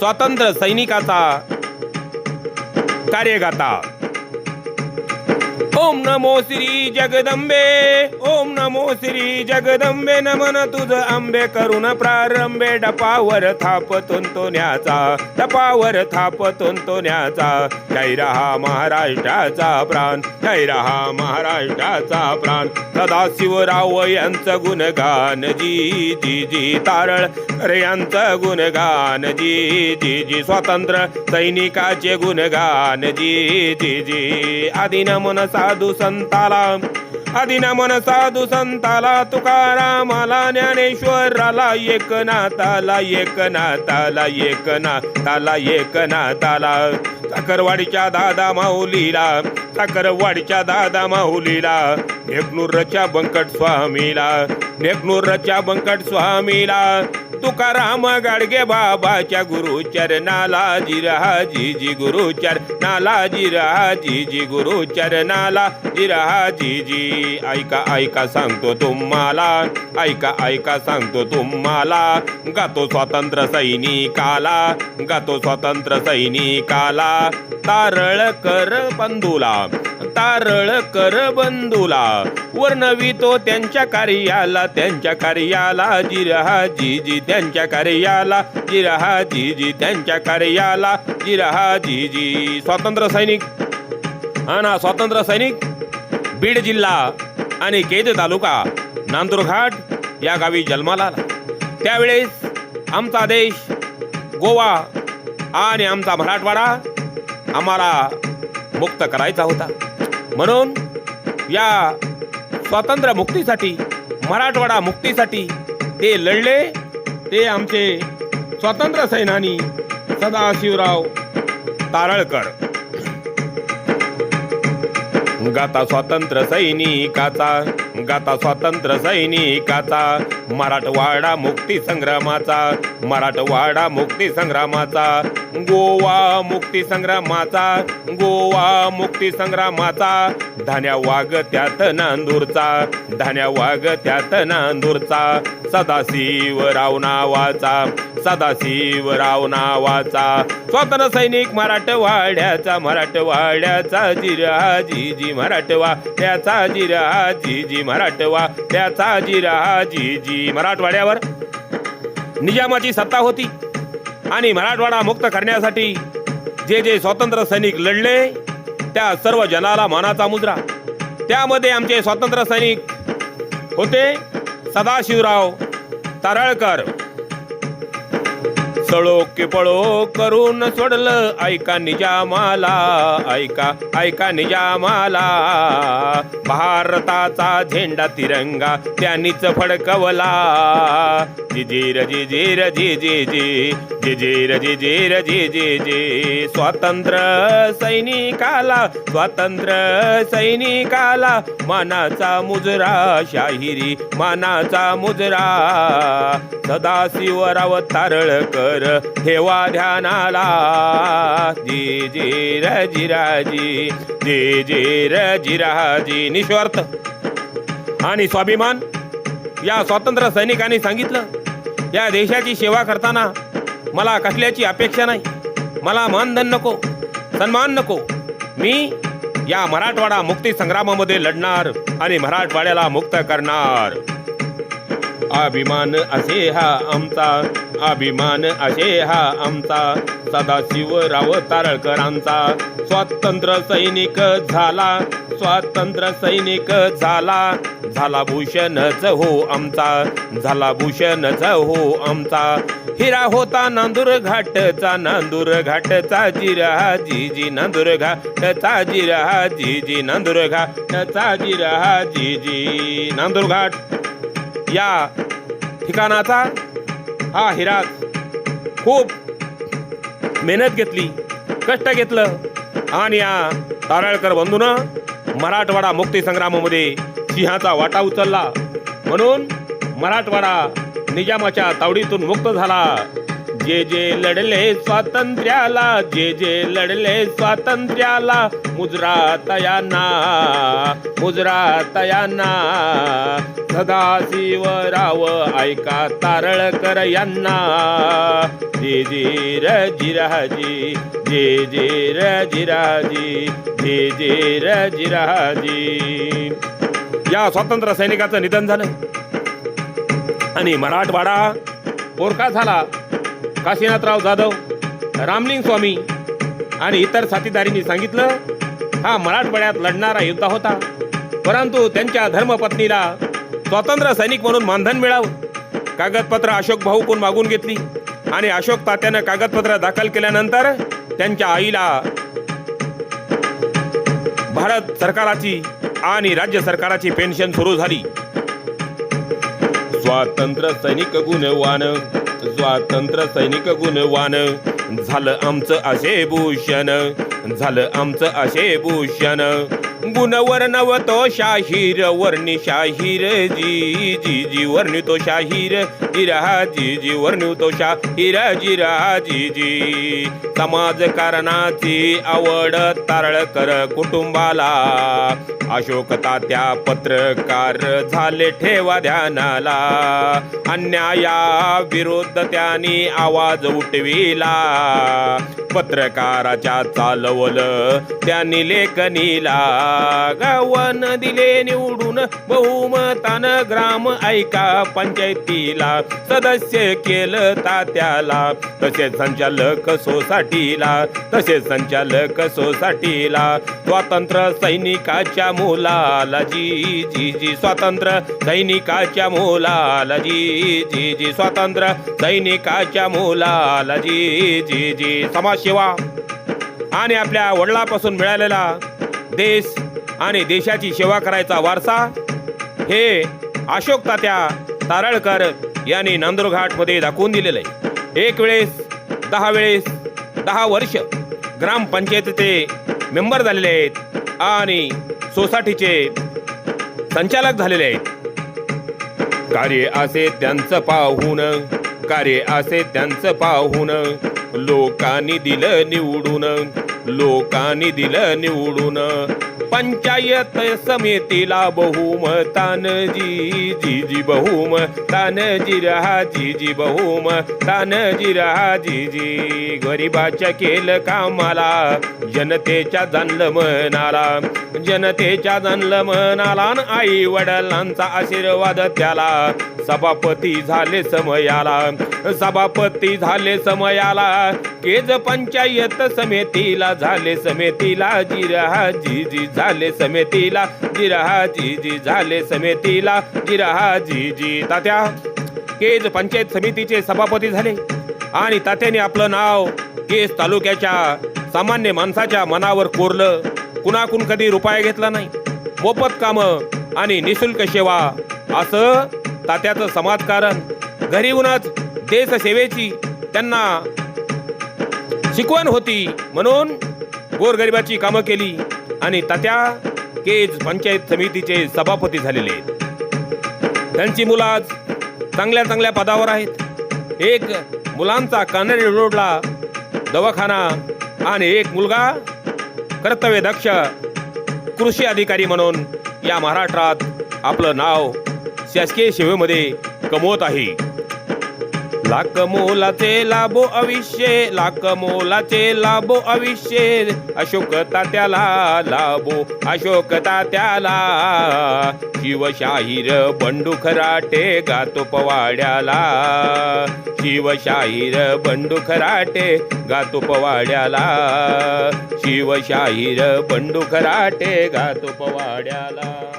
स्वातंत्र्य सैनिकाचा कार्यगाथा ओम नमो श्री जगदंबे ओम नमो श्री जगदंबे नमन तुझ आंबे करून प्रारंभे डपावर थाप तुंतोण्याचा डपावर थाप तुंतोण्याचा जय रहा महाराष्ट्राचा प्राण जय रहा महाराष्ट्राचा प्राण. सदाशिवराव यांचं गुणगान जी जी जी तारळ. कर यांचं गुणगान जी जी जी स्वातंत्र्य सैनिकाचे गुणगान जी जी जी. सा साधू संताला. मन साधू संताला तुकारामाला ज्ञानेश्वराला एकनाथाला एकनाथाला एकनाथाला एकनाथाला. साखरवाडीच्या दादा माऊलीला साखरवाडीच्या दादा माऊलीला नेकनूरच्या बंकट स्वामीला नेकनूरच्या बंकट स्वामीला तुकाराम गाडगे बाबाच्या गुरु चरणाला जिरहा जी जी गुरु चरणाला जिरहा जी जी गुरु चरणाला जिरहा जी जी ऐका ऐका सांगतो तुम्हाला ऐका ऐका सांगतो तुम्हाला गातो स्वातंत्र्य सैनिकाला गातो स्वातंत्र्य सैनिकाला. तारळ कर बंधूला तारळ कर बंधूला. वर्णवितो त्यांच्या कार्याला त्यांच्या कार्याला जिरहा जीजी त्यांच्या कार्याला जिरहा जीजी त्यांच्या कार्याला जिरहा जीजी. स्वातंत्र्य सैनिक हा ना स्वातंत्र्य सैनिक. बीड जिल्हा आणि केज तालुका नांदुरघाट या गावी जन्माला आला. त्यावेळेस आमचा देश गोवा आणि आमचा मराठवाडा आम्हाला मुक्त करायचा होता. म्हणून या स्वातंत्र्य मुक्तीसाठी मराठवाडा मुक्तीसाठी ते लढले. ते आमचे स्वातंत्र्य सैनानी सदाशिवराव तारळकर. गाता स्वातंत्र्य सैनिकाचा गाता स्वातंत्र्य सैनिकाचा मराठवाडा मुक्ती संग्रामाचा मराठवाडा मुक्ती संग्रामाचा गोवा मुक्ती संग्रामाचा गोवा मुक्ती संग्रामाचा. धान्या वाघ त्यात नांदूरचा धान्या वाघ त्यात नांदूरचा सदाशिवराव नावाचा सदाशिवराव नावाचा. स्वतंत्र सैनिक मराठवाड्याचा मराठवाड्याचा जिरा जी मराठवा. त्याचा जिरा जी मराठवा त्याचा जिराजी जी मराठवाड्यावर. निजामाची सत्ता होती. आणि मराठवाडा मुक्त करण्यासाठी जे जे स्वातंत्र्य सैनिक लढले त्या सर्व जनाला मानाचा मुद्रा. त्यामध्ये आमचे स्वातंत्र्य सैनिक होते सदाशिवराव तारळकर. तळो की पळो करून सोडलं ऐका निजामाला ऐका ऐका निजामाला. भारताचा झेंडा तिरंगा त्यांनीच फडकवला. जिजीर जिजीर जी जी जिजीर जिजीर जी जी स्वातंत्र्य सैनिकाला स्वातंत्र्य सैनिकाला मानाचा मुजरा शाहिरी मानाचा मुजरा. सदाशिवराव तारळकर ठेवा ध्यानाला. जी जी र जिराजी जी जी जिराजी निस्वार्थ आणि स्वाभिमान. या स्वातंत्र्य सैनिकांनी सांगितलं या देशाची सेवा करताना मला कसल्याची अपेक्षा नाही. मला मानधन नको सन्मान नको. मी या मराठवाडा मुक्ती संग्रामामध्ये लढणार आणि मराठवाड्याला मुक्त करणार. अभिमान असे हा आमचा अभिमान असे हा आमचा. सदाशिवराव तारळकरांचा. स्वातंत्र्य सैनिक झाला. स्वातंत्र्य सैनिक झाला. झाला भूषणच हो आमचा. झाला भूषणच हो आमचा. हिरा होता नांदूर घाटचा. नांदूर घाटचा जिरा जी जी नांदूर घाटचा जिरा जी जी नांदूर घाटचा जिरा जी जी नांदूर घाट. या ठिकाणाचा हा हिरा खूप मेहनत घेतली कष्ट घेतलं. आणि या तारळकर बंधूनं मराठवाडा मुक्तीसंग्रामामध्ये सिंहाचा वाटा उचलला. म्हणून मराठवाडा निजामाच्या तावडीतून मुक्त झाला. जे जे लढले स्वातंत्र्याला जे जे लढले स्वातंत्र्याला मुजरा तयांना मुजरा तयांना सदाशिवराव ऐका तारळकर यांना. जे जे र जिराजी जे जे र जिराजी जे जे र जिराजी या स्वातंत्र्य सैनिकाचं निधन झालं. आणि मराठवाडा पोरका झाला. काशीनाथराव जाधव रामलिंग स्वामी आणि इतर साथीदारींनी सांगितलं हा मराठवाड्यात लढणारा योद्धा होता. परंतु त्यांच्या धर्मपत्नीला स्वातंत्र्य सैनिक म्हणून मानधन मिळावं. कागदपत्र अशोक भाऊ कोण मागून घेतली आणि अशोक तात्यानं कागदपत्र दाखल केल्यानंतर त्यांच्या आईला भारत सरकाराची आणि राज्य सरकाराची पेन्शन सुरू झाली. स्वातंत्र्य सैनिक गुणवान स्वातंत्र्य सैनिक गुणवान. झालं आमचं असे भूषण झालं आमचं असे भूषण गुणवर तो शाहीर वर्णी शाहीर जी जी जी वर्णी तो शाहीर जिरा जी जी वर्णी तो शाहीर जिरा जी जी समाजकारणाची आवड तारळकर कुटुंबाला. अशोक तात्या पत्रकार झाले ठेवा ध्यानाला. अन्याया विरुद्ध त्यांनी आवाज उठविला. पत्रकाराच्या चालवलं. त्यांनी लेखनीला गावन दिले निवडून. बहुमतान ग्राम ऐका पंचायतीला. सदस्य केलं तात्याला. तसेच संचालक सोसायटीला. तसेच संचालक सोसायटीला. स्वातंत्र्य सैनिकाच्या मुलाला. जी जी जी स्वातंत्र्य सैनिकाच्या मुलाला. जी जी जी स्वातंत्र्य सैनिकाच्या मुलाला. जी जी जी सेवा आणि आपल्या वडिलापासून मिळालेला देश आणि देशाची सेवा करायचा वारसा हे अशोक तात्या तारळकर यांनी नंदुरघाटमध्ये दाखवून दिलेलं आहे. एक वेळेस दहा वेळेस दहा वर्ष ग्रामपंचायतीचे मेंबर झालेले आहेत आणि सोसायटीचे संचालक झालेले आहेत. कार्य असे त्यांचं पाहून कार्य असे त्यांचं पाहून लोकांनी दिलं निवडून लोकांनी दिलं निवडून. पंचायत समितीला बहुमतान जी जी जी बहुमतान रहा जी जी बहुमतान रहा जी जी गरिबाच्या केलं कामाला जनतेच्या जाणलं मनाला. जनतेच्या जाणलं मनाला आई वडिलांचा आशीर्वाद त्याला. सभापती झाले समयाला. सभापती झाले समयाला. केज पंचायत समितीला झाले समितीला जिरहा जी जी झाले समितीला जिरहा जी जी झाले समितीला जिरहा जी जी तात्या. केज पंचायत समितीचे सभापती झाले. आणि तात्याने आपलं नाव केज तालुक्याच्या सामान्य माणसाच्या मनावर कोरलं. कुणाकून कधी रुपया घेतला नाही. मोफत कामं आणि निशुल्क सेवा. असं तात्याचं समाजकारण. घरी येऊनच देशसेवेची त्यांना शिकवण होती म्हणून गोरगरिबाची कामं केली. आणि तात्या केज पंचायत समितीचे सभापती झालेले आहेत. त्यांची मुलं आज चांगल्या चांगल्या पदावर आहेत. एक मुलांचा कानडी रोडला दवाखाना आणि एक मुलगा कर्तव्य दक्ष कृषी अधिकारी म्हणून या महाराष्ट्रात आपलं नाव शासकीय सेवेमध्ये कमवत आहे. लाख मोलाचे लाभो अविष्य लाख मोलाचे लाभो अविष्य. अशोक तात्याला लाभो अशोक तात्याला. शिवशाहीर बंडू खराटे गातो पवाड्याला. शिवशाहीर बंडू खराटे गातो पवाड्याला. शिवशाहीर बंडू खराटे गातो पवाड्याला.